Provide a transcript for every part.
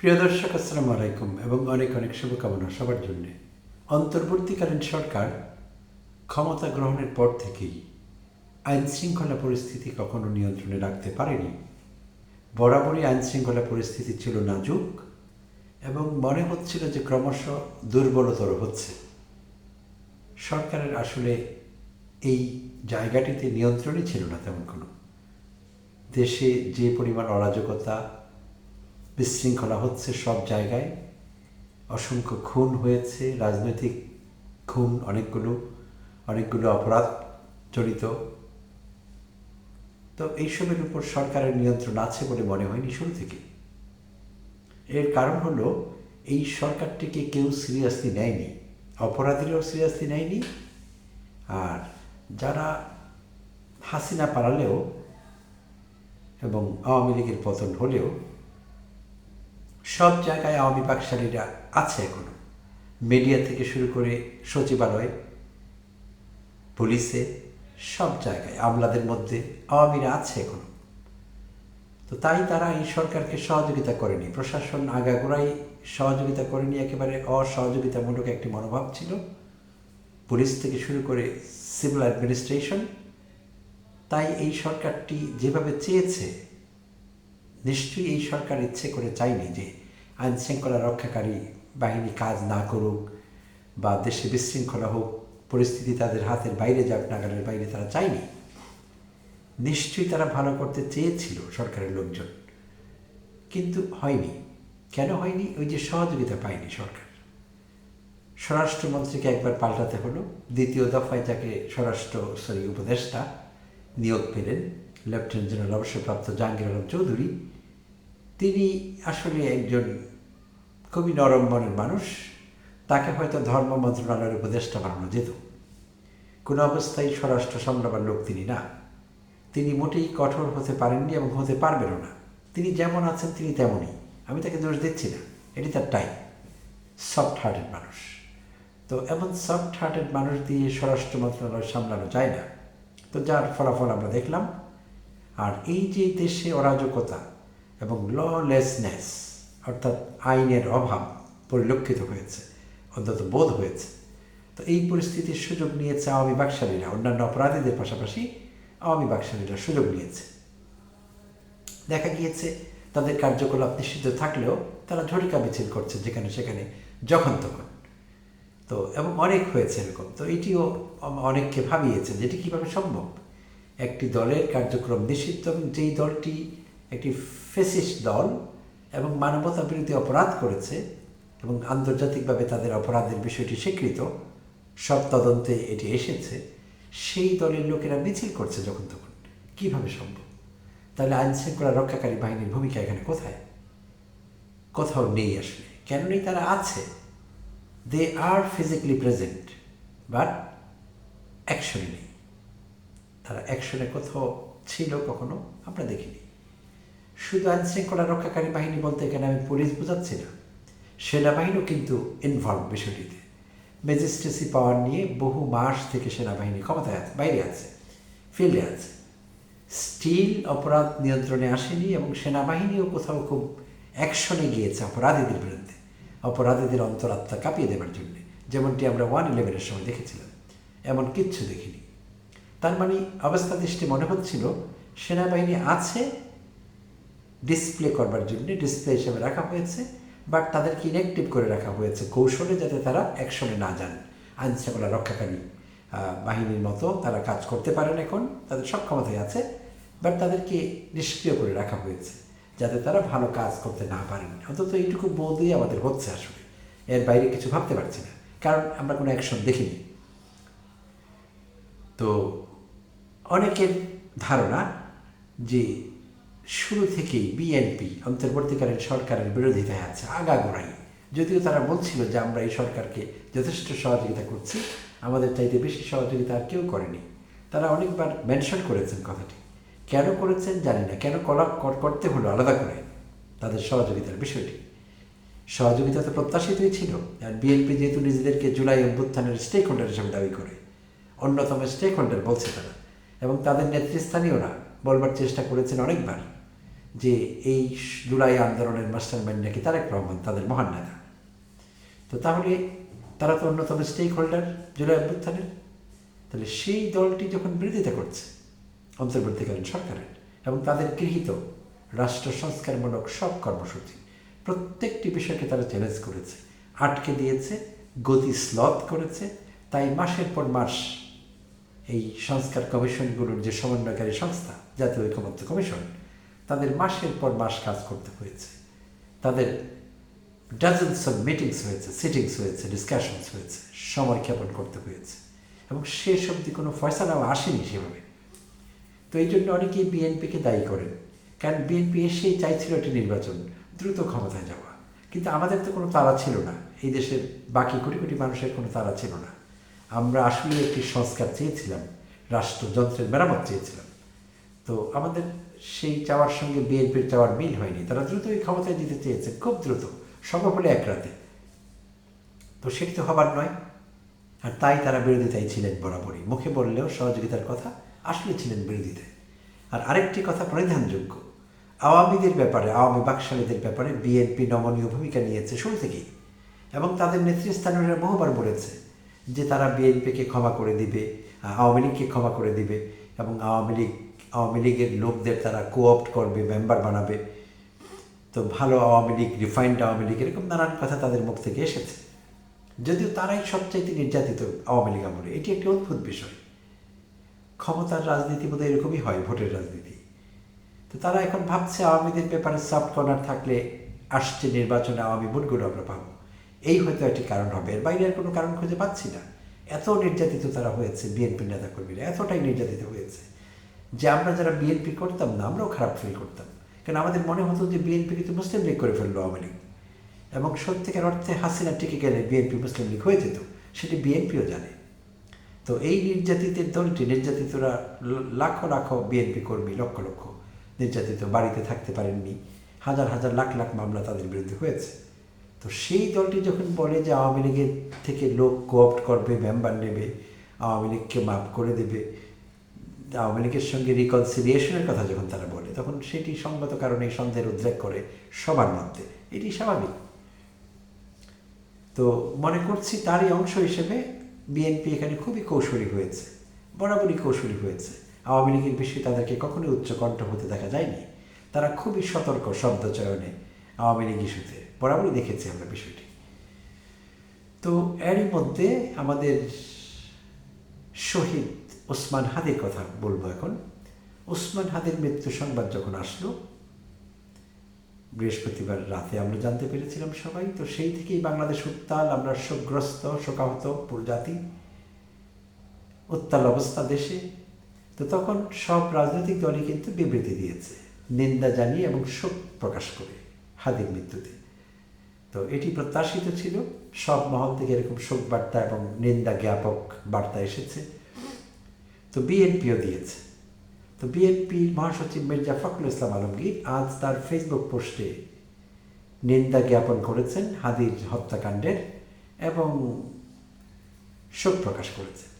প্রিয় দর্শক, আসসালামু আলাইকুম এবং অনেক অনেক শুভকামনা সবার জন্য। অন্তর্বর্তীকালীন সরকার ক্ষমতা গ্রহণের পর থেকেই আইন শৃঙ্খলা পরিস্থিতি কখনো নিয়ন্ত্রণে রাখতে পারেনি। বরাবরই আইন শৃঙ্খলা পরিস্থিতি ছিল নাজুক এবং মনে হচ্ছিল যে ক্রমশ দুর্বলতর হচ্ছে। সরকারের আসলে এই জায়গাটিতে নিয়ন্ত্রণই ছিল না তেমন কোনো। দেশে যে পরিমাণ অরাজকতা বিশৃঙ্খলা হচ্ছে সব জায়গায়। অসংখ্য খুন হয়েছে, রাজনৈতিক খুন, অনেকগুলো অনেকগুলো অপরাধ জড়িত। তো এইসবের উপর সরকারের নিয়ন্ত্রণ আছে বলে মনে হয়নি শুরু থেকে। এর কারণ হলো, এই সরকারটিকে কেউ সিরিয়াসলি নেয়নি, অপরাধীরাও সিরিয়াসলি নেয়নি। আর যারা হাসিনা পালালেও এবং আওয়ামী লীগের পতন হলেও সব জায়গায় আওয়ামী বাকশালীরা আছে এখনও। মিডিয়া থেকে শুরু করে সচিবালয়, পুলিশে, সব জায়গায় আমলাদের মধ্যে আওয়ামীরা আছে এখনও। তো তাই তারা এই সরকারকে সহযোগিতা করেনি। প্রশাসন আগাগোড়াই সহযোগিতা করেনি, একেবারে অসহযোগিতামূলক একটি মনোভাব ছিল। পুলিশ থেকে শুরু করে সিভিল অ্যাডমিনিস্ট্রেশন, তাই এই সরকারটি যেভাবে চেয়েছে নিশ্চয়ই এই সরকার ইচ্ছে করে চাইনি যে আইন শৃঙ্খলা রক্ষাকারী বাহিনী কাজ না করুক বা দেশে বিশৃঙ্খলা হোক, পরিস্থিতি তাদের হাতের বাইরে যাক, নাগালের বাইরে তারা চায়নি। নিশ্চয়ই তারা ভালো করতে চেয়েছিল সরকারের লোকজন। কিন্তু হয়নি। কেন হয়নি? ওই যে সহযোগিতা পায়নি সরকার। স্বরাষ্ট্রমন্ত্রীকে একবার পাল্টাতে হলো। দ্বিতীয় দফায় যাকে স্বরাষ্ট্র সরি উপদেষ্টা নিয়োগ পেলেন, লেফটেন্যান্ট জেনারেল অবসরপ্রাপ্ত জাহাঙ্গীর আলম চৌধুরী। তিনি আসলে একজন খুবই নরম মনের মানুষ। তাকে হয়তো ধর্ম মন্ত্রণালয়ের উপদেষ্টা বানানো যেত। কোনো অবস্থায় স্বরাষ্ট্র সামলাবার লোক তিনি না। তিনি মোটেই কঠোর হতে পারেননি এবং হতে পারবেনও না। তিনি যেমন আছেন তিনি তেমনই। আমি তাকে দোষ দিচ্ছি না। এটি তার টাইম সফট হার্টেড মানুষ। তো এমন সফট হার্টেড মানুষ দিয়ে স্বরাষ্ট্র মন্ত্রণালয় সামলানো যায় না। তো যার ফলাফল আমরা দেখলাম। আর এই যে দেশে অরাজকতা এবং ললেসনেস অর্থাৎ আইনের অভাব পরিলক্ষিত হয়েছে, অন্তত বোধ হয়েছে। তো এই পরিস্থিতির সুযোগ নিয়েছে আওয়ামী বাকশালীরা, অন্যান্য অপরাধীদের পাশাপাশি আওয়ামী বাকশালীরা সুযোগ নিয়েছে। দেখা গিয়েছে তাদের কার্যকলাপ নিষিদ্ধ থাকলেও তারা ঝটিকা মিছিল করছে যেখানে সেখানে যখন তখন তো এবং অনেক হয়েছে এরকম। তো এটিও অনেককে ভাবিয়েছে যে এটি কীভাবে সম্ভব? একটি দলের কার্যক্রম নিষিদ্ধ এবং যেই দলটি একটি ফেসিস্ট দল এবং মানবতা বিরোধী অপরাধ করেছে এবং আন্তর্জাতিকভাবে তাদের অপরাধের বিষয়টি স্বীকৃত, সব তদন্তে এটি এসেছে, সেই দলের লোকেরা মিছিল করছে যখন তখন। কীভাবে সম্ভব? তাহলে আইন শৃঙ্খলা রক্ষাকারী বাহিনীর ভূমিকা এখানে কোথায়? কোথাও নেই আসলে। কেন নেই তারা আছে। They are physically present but অ্যাকশনে নেই। তারা অ্যাকশনে কোথাও ছিল কখনো আমরা দেখিনি। শুধু আইন শৃঙ্খলা রক্ষাকারী বাহিনী বলতে এখানে আমি পুলিশ বোঝাচ্ছি না। সেনাবাহিনীও কিন্তু ইনভলভ বিষয়টিতে। ম্যাজিস্ট্রেসি পাওয়ার নিয়ে বহু মাস থেকে সেনাবাহিনী ক্ষমতায় আছে, বাইরে আছে, ফিল্ডে আছে। স্টিল অপরাধ নিয়ন্ত্রণে আসেনি এবং সেনাবাহিনীও কোথাও খুব অ্যাকশনে গিয়েছে অপরাধীদের বিরুদ্ধে। অপরাধীদের অন্তরাত্মা কাঁপিয়ে দেওয়ার জন্যে, যেমনটি আমরা ওয়ান ইলেভেনের সময় দেখেছিলাম। এমন কিচ্ছু দেখিনি। তার মানে অবস্থা দৃষ্টি মনে হচ্ছিল, সেনাবাহিনী আছে ডিসপ্লে করবার জন্য ডিসপ্লে হিসেবে রাখা হয়েছে বাট তাদেরকে ইনঅ্যাক্টিভ করে রাখা হয়েছে কৌশলে যাতে তারা অ্যাকশনে না যান। আইন শৃঙ্খলা রক্ষাকারী বাহিনীর মতো তারা কাজ করতে পারেন এখন, তাদের সক্ষমতায় আছে বাট তাদেরকে নিষ্ক্রিয় করে রাখা হয়েছে, যাতে তারা ভালো কাজ করতে না পারেন। অন্তত এইটুকু বোধই আমাদের হচ্ছে আসলে। এর বাইরে কিছু ভাবতে পারছি না, কারণ আমরা কোনো অ্যাকশন দেখিনি। তো অনেকের ধারণা যে শুরু থেকেই বিএনপি অন্তর্বর্তীকালীন সরকারের বিরোধিতায় আছে আগাগোড়াই। যদিও তারা বলছিল যে আমরা এই সরকারকে যথেষ্ট সহযোগিতা করছি, আমাদের চাইতে বেশি সহযোগিতা আর কেউ করেনি। তারা অনেকবার মেনশন করেছেন কথাটি। কেন করেছেন জানি না, কেন কলা করতে হলো আলাদা করে তাদের সহযোগিতার বিষয়টি। সহযোগিতা তো প্রত্যাশিতই ছিল আর বিএনপি যেহেতু নিজেদেরকে জুলাই অভ্যুত্থানের স্টেক হোল্ডার হিসেবে দাবি করে, অন্যতম স্টেক হোল্ডার বলছে তারা, এবং তাদের নেতৃস্থানীয়রা বলবার চেষ্টা করেছেন অনেকবার। যে এই জুলাই আন্দোলনের মাস্টার মাইন্ড নাকি তারেক রহমান, তাদের মহান নেতা। তো তাহলে তারা তো অন্যতম স্টেক হোল্ডার জুলাই অভ্যুত্থানের। তাহলে সেই দলটি যখন বিরোধিতা করছে অন্তর্বর্তীকালীন সরকারের এবং তাদের গৃহীত রাষ্ট্র সংস্কারমূলক সব কর্মসূচি, প্রত্যেকটি বিষয়কে তারা চ্যালেঞ্জ করেছে। আটকে দিয়েছে গতি স্লথ করেছে। তাই মাসের পর মাস এই সংস্কার কমিশনগুলোর যে সমন্বয়কারী সংস্থা, জাতীয় ঐকমত্য কমিশন তাদের মাসের পর মাস কাজ করতে হয়েছে। তাদের ডাজেন্স অফ মিটিংস হয়েছে সিটিংস হয়েছে ডিসকাশনস হয়েছে, সময় ক্ষেপণ করতে হয়েছে। এবং শেষ অবধি কোনো ফয়সালাও আসেনি সেভাবে। তো এই জন্য অনেকেই বিএনপিকে দায়ী করেন। কারণ বিএনপি এসেই চাইছিল একটি নির্বাচন, দ্রুত ক্ষমতায় যাওয়া। কিন্তু আমাদের তো কোনো তারা ছিল না। এই দেশের বাকি কোটি কোটি মানুষের কোনো তারা ছিল না। আমরা আসলে একটি সংস্কার চেয়েছিলাম, রাষ্ট্রযন্ত্রের মেরামত চেয়েছিলাম। তো আমাদের সেই চাওয়ার সঙ্গে বিএনপির চাওয়ার মিল হয়নি। তারা দ্রুত এই ক্ষমতায় যেতে চেয়েছে, খুব দ্রুত, সম্ভব হলে এক রাতে। তো সেটি তো হবার নয়। আর তাই তারা বিরোধিতায় ছিলেন বরাবরই। মুখে বললেও সহযোগিতার কথা আসলে ছিলেন বিরোধিতায়। আর আরেকটি কথা পরিধানযোগ্য আওয়ামীদের ব্যাপারে, আওয়ামী বাকশালীদের ব্যাপারে বিএনপি নমনীয় ভূমিকা নিয়েছে শুরু থেকেই। এবং তাদের নেতৃস্থানীয়রা বহুবার বলেছে যে তারা বিএনপিকে ক্ষমা করে দিবে, আওয়ামী লীগকে ক্ষমা করে দিবে এবং আওয়ামী লীগ আওয়ামী লীগের লোকদের তারা কোঅপ্ট করবে মেম্বার বানাবে। তো ভালো আওয়ামী লীগ রিফাইন্ড আওয়ামী লীগ, এরকম নানান কথা তাদের মুখ থেকে এসেছে। যদিও তারাই সবচাইতে নির্যাতিত আওয়ামী লীগ আমলে, এটি একটি অদ্ভুত বিষয়। ক্ষমতার রাজনীতি বোধ এরকমই হয়, ভোটের রাজনীতি। তো তারা এখন ভাবছে আওয়ামীদের ব্যাপারে সফট কর্নার থাকলে আসছে নির্বাচনে আওয়ামী ভোটগুলো আমরা পাবো। এই হয়তো একটি কারণ হবে, এর বাইরে আর কোনো কারণ খুঁজে পাচ্ছি না। এত নির্যাতিত তারা হয়েছে বিএনপি নেতাকর্মীরা, এতটাই নির্যাতিত হয়েছে। যে আমরা যারা বিএনপি করতাম না, আমরাও খারাপ ফিল করতাম। কারণ আমাদের মনে হতো যে বিএনপি কিন্তু মুসলিম লীগ করে ফেলল আওয়ামী লীগ। এবং সত্যিকার অর্থে হাসিনা টিকে গেলে বিএনপি মুসলিম লীগ হয়ে যেত, সেটি বিএনপিও জানে। তো এই নির্যাতিতের দলটি নির্যাতিতরা লাখো লাখো বিএনপি কর্মী, লক্ষ লক্ষ নির্যাতিত বাড়িতে থাকতে পারেননি। হাজার হাজার লাখ লাখ মামলা তাদের বিরুদ্ধে হয়েছে। তো সেই দলটি যখন বলে যে আওয়ামী লীগের থেকে লোক কোঅপ্ট করবে মেম্বার নেবে, আওয়ামী লীগকে মাফ করে দেবে আওয়ামী লীগের সঙ্গে রিকনসিলিয়েশনের কথা যখন তারা বলে, তখন সেটি সঙ্গত কারণে সন্দেহের উদ্রেক করে সবার মধ্যে। এটি স্বাভাবিক। তো মনে করছি তারই অংশ হিসেবে বিএনপি এখানে খুবই কৌশলী হয়েছে, বরাবরই কৌশলী হয়েছে। আওয়ামী লীগের বিষয়ে তাদেরকে কখনোই উচ্চকণ্ঠ হতে দেখা যায়নি। তারা খুবই সতর্ক শব্দ চয়নে আওয়ামী লীগ ইস্যুতে, বরাবরই দেখেছি আমরা বিষয়টি। তো এরই মধ্যে আমাদের শহীদ ওসমান হাদির কথা বলব এখন। ওসমান হাদির মৃত্যু সংবাদ যখন আসলো, বৃহস্পতিবার রাতে আমরা জানতে পেরেছিলাম সবাই, তো সেই থেকেই বাংলাদেশ উত্তাল, আমরা শোকগ্রস্ত, শোকাহত, প্রজাতি, উত্তাল অবস্থা দেশে। তো তখন সব রাজনৈতিক দলই কিন্তু বিবৃতি দিয়েছে, নিন্দা জানিয়ে এবং শোক প্রকাশ করে হাদির মৃত্যুতে। তো এটি প্রত্যাশিত ছিল, সব মহল থেকে এরকম শোক বার্তা এবং নিন্দা জ্ঞাপক বার্তা এসেছে। তো বিএনপিও দিয়েছে তো বিএনপির মহাসচিব মির্জা ফখরুল ইসলাম আলমগীর আজ তার ফেসবুক পোস্টে নিন্দা জ্ঞাপন করেছেন হাদির হত্যাকাণ্ডের এবং শোক প্রকাশ করেছেন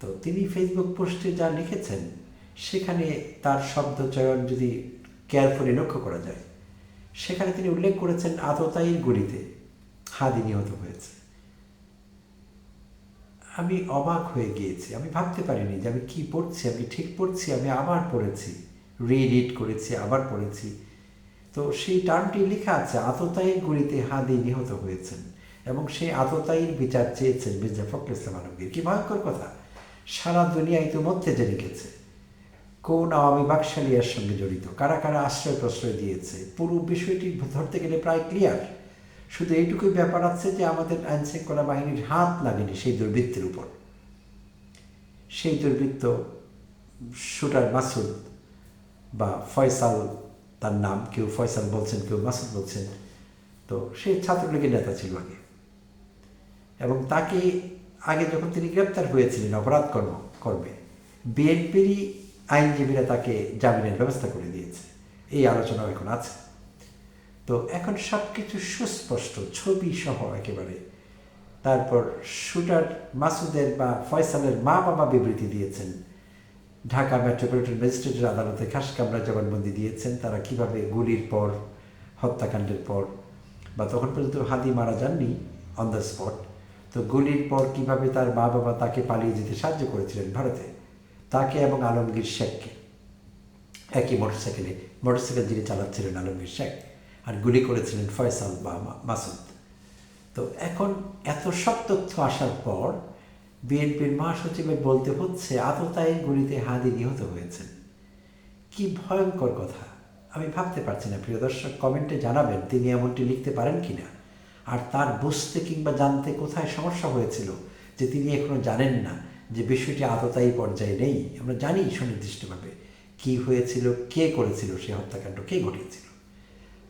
তো তিনি ফেসবুক পোস্টে যা লিখেছেন, সেখানে তার শব্দ চয়ন যদি কেয়ারফুলি লক্ষ্য করা যায়, সেখানে তিনি উল্লেখ করেছেন আততায়ীর গুলিতে হাদি নিহত হয়েছে। আমি অবাক হয়ে গিয়েছি। আমি ভাবতে পারিনি যে আমি কি পড়ছি, আমি ঠিক পড়ছি, আমি আবার পড়েছি। রিড করেছি, আবার পড়েছি। তো সেই টার্মটি লেখা আছে, আততায়ীর গুলিতে হাদি নিহত হয়েছেন এবং সেই আততায়ীর বিচার চেয়েছেন মির্জা ফখরুল ইসলাম আলমগীর। কি ভয়ঙ্কর কথা। সারা দুনিয়া ইতিমধ্যে জেনে গেছে। কোন আওয়ামী বাকশালিয়ার সঙ্গে জড়িত? কারা কারা আশ্রয় প্রশ্রয় দিয়েছে? পুরো বিষয়টি ধরতে গেলে প্রায় ক্লিয়ার শুধু এইটুকুই ব্যাপার আছে যে আমাদের আইনশৃঙ্খলা বাহিনীর হাত লাগেনি সেই দুর্বৃত্তের উপর। সেই দুর্বৃত্ত শুটার মাসুদ বা ফয়সাল তার নাম, কেউ ফয়সাল বলছেন, কেউ মাসুদ বলছেন, তো সে ছাত্রলীগের নেতা ছিল আগে। এবং তাকে আগে যখন তিনি গ্রেপ্তার হয়েছিলেন অপরাধ কর্ম করবে বিএনপিরই আইনজীবীরা তাকে জামিনের ব্যবস্থা করে দিয়েছে। এই আলোচনা এখন আছে। তো এখন সব কিছু সুস্পষ্ট ছবি সহ একেবারে। তারপর শুটার মাসুদের বা ফয়সালের মা বাবা বিবৃতি দিয়েছেন। ঢাকা মেট্রোপলিটন ম্যাজিস্ট্রেটের আদালতে খাস কামরা জবানবন্দি দিয়েছেন তারা কীভাবে গুলির পর, হত্যাকাণ্ডের পর, বা তখন পর্যন্ত হাদি মারা যাননি অন দ্য স্পট তো গুলির পর কীভাবে তার মা বাবা তাকে পালিয়ে যেতে সাহায্য করেছিলেন ভারতে, তাকে এবং আলমগীর শেখকে। একই মোটরসাইকেলে, মোটরসাইকেল যিনি চালাচ্ছিলেন আলমগীর শেখ। আর গুলি করেছিলেন ফয়সাল বা মাসুদ। তো এখন এত সব তথ্য আসার পর বিএনপির মহাসচিবের বলতে হচ্ছে, আততায়ী গুলিতে হাদি নিহত হয়েছেন। কি ভয়ঙ্কর কথা। আমি ভাবতে পারছি না, প্রিয় দর্শক, কমেন্টে জানাবেন তিনি এমনটি লিখতে পারেন কিনা। আর তার বুঝতে কিংবা জানতে কোথায় সমস্যা হয়েছিল যে তিনি এখনও জানেন না যে বিষয়টি আততায়ী পর্যায়ে নেই। আমরা জানি সুনির্দিষ্টভাবে কি হয়েছিল, কে করেছিল সে হত্যাকাণ্ড, কে ঘটিয়েছিল।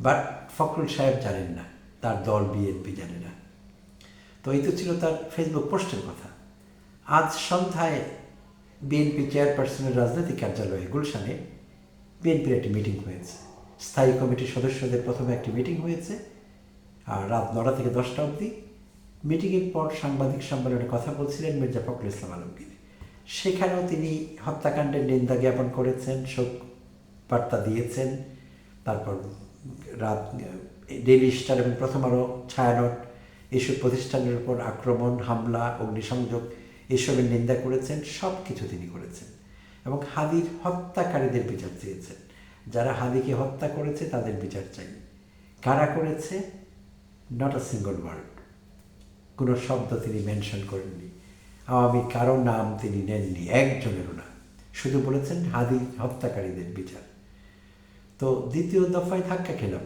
বাট ফখরুল সাহেব জানেন না, তার দল বিএনপি জানে না। তো এই তো ছিল তার ফেসবুক পোস্টের কথা। আজ সন্ধ্যায় বিএনপি চেয়ারপারসনের রাজনৈতিক কার্যালয়ে গুলশানে বিএনপির একটি মিটিং হয়েছে। স্থায়ী কমিটির সদস্যদের প্রথমে একটি মিটিং হয়েছে, আর রাত নটা থেকে দশটা অবধি মিটিংয়ের পর সাংবাদিক সম্মেলনে কথা বলছিলেন মির্জা ফখরুল ইসলাম আলমগীর। সেখানেও তিনি হত্যাকাণ্ডের নিন্দা জ্ঞাপন করেছেন, শোক বার্তা দিয়েছেন, তারপর রাত ডেইলি স্টার এবং প্রথম আলো, ছায়ানট, এসব প্রতিষ্ঠানের উপর আক্রমণ, হামলা, অগ্নিসংযোগ, এসবের নিন্দা করেছেন সব কিছু তিনি করেছেন এবং হাদির হত্যাকারীদের বিচার চেয়েছেন। যারা হাদিকে হত্যা করেছে, তাদের বিচার চাই। কারা করেছে? নট আ সিঙ্গল ওয়ার্ড কোনো শব্দ তিনি মেনশন করেননি। আওয়ামী কারও নাম তিনি নেননি, একজনেরও না। শুধু বলেছেন হাদি হত্যাকারীদের বিচার। তো দ্বিতীয় দফায় ধাক্কা খেলাম।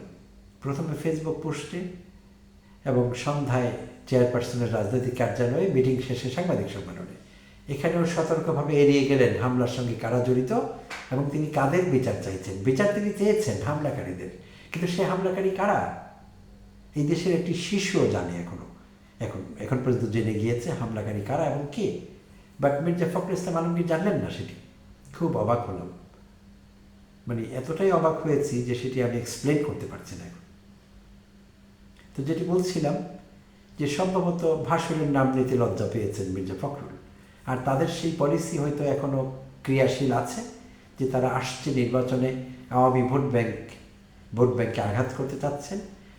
প্রথমে ফেসবুক পোস্টে এবং সন্ধ্যায় চেয়ারপারসনের রাজনৈতিক কার্যালয়ে মিটিং শেষে সাংবাদিক সম্মেলনে। এখানেও সতর্কভাবে এড়িয়ে গেলেন হামলার সঙ্গে কারা জড়িত এবং তিনি কাদের বিচার চাইছেন? বিচার তিনি চেয়েছেন হামলাকারীদের। কিন্তু সে হামলাকারী কারা? এই দেশের একটি শিশুও জানে এখনও এখন এখন পর্যন্ত জেনে গিয়েছে হামলাকারী কারা এবং কে। বাট মির্জা ফখরুল ইসলাম আলমগীর জানলেন না সেটি। খুব অবাক হলাম। মানে এতটাই অবাক হয়েছি যে সেটি আমি এক্সপ্লেন করতে পারছি না এখন। তো যেটি বলছিলাম যে সম্ভবত ভাসুরের নাম নিতে লজ্জা পেয়েছেন মির্জা ফখরুল। আর তাদের সেই পলিসি হয়তো এখনও ক্রিয়াশীল আছে যে তারা আসছে নির্বাচনে আওয়ামী ভোট ব্যাংক, ভোট ব্যাংকে আঘাত করতে চাচ্ছেন।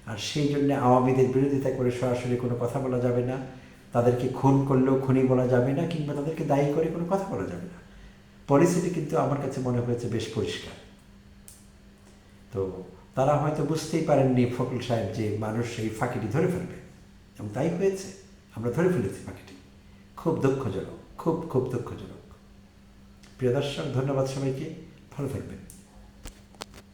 আর সেই জন্য আওয়ামীদের বিরোধিতা করে সরাসরি কোনো কথা বলা যাবে না। তাদেরকে খুন করলেও খুনি বলা যাবে না, কিংবা তাদেরকে দায়ী করে কোনো কথা বলা যাবে না। পলিসিটি কিন্তু আমার কাছে মনে হয়েছে বেশ পরিষ্কার। তো তারা হয়তো বুঝতেই পারেননি ফকুল সাহেব যে মানুষ সেই ফাঁকিটি ধরে ফেলবে। এবং তাই হয়েছে। আমরা ধরে ফেলেছি ফাঁকিটি। খুব দুঃখজনক, খুব খুব দুঃখজনক। প্রিয় দর্শক, ধন্যবাদ সবাইকে। ভালো থাকবেন।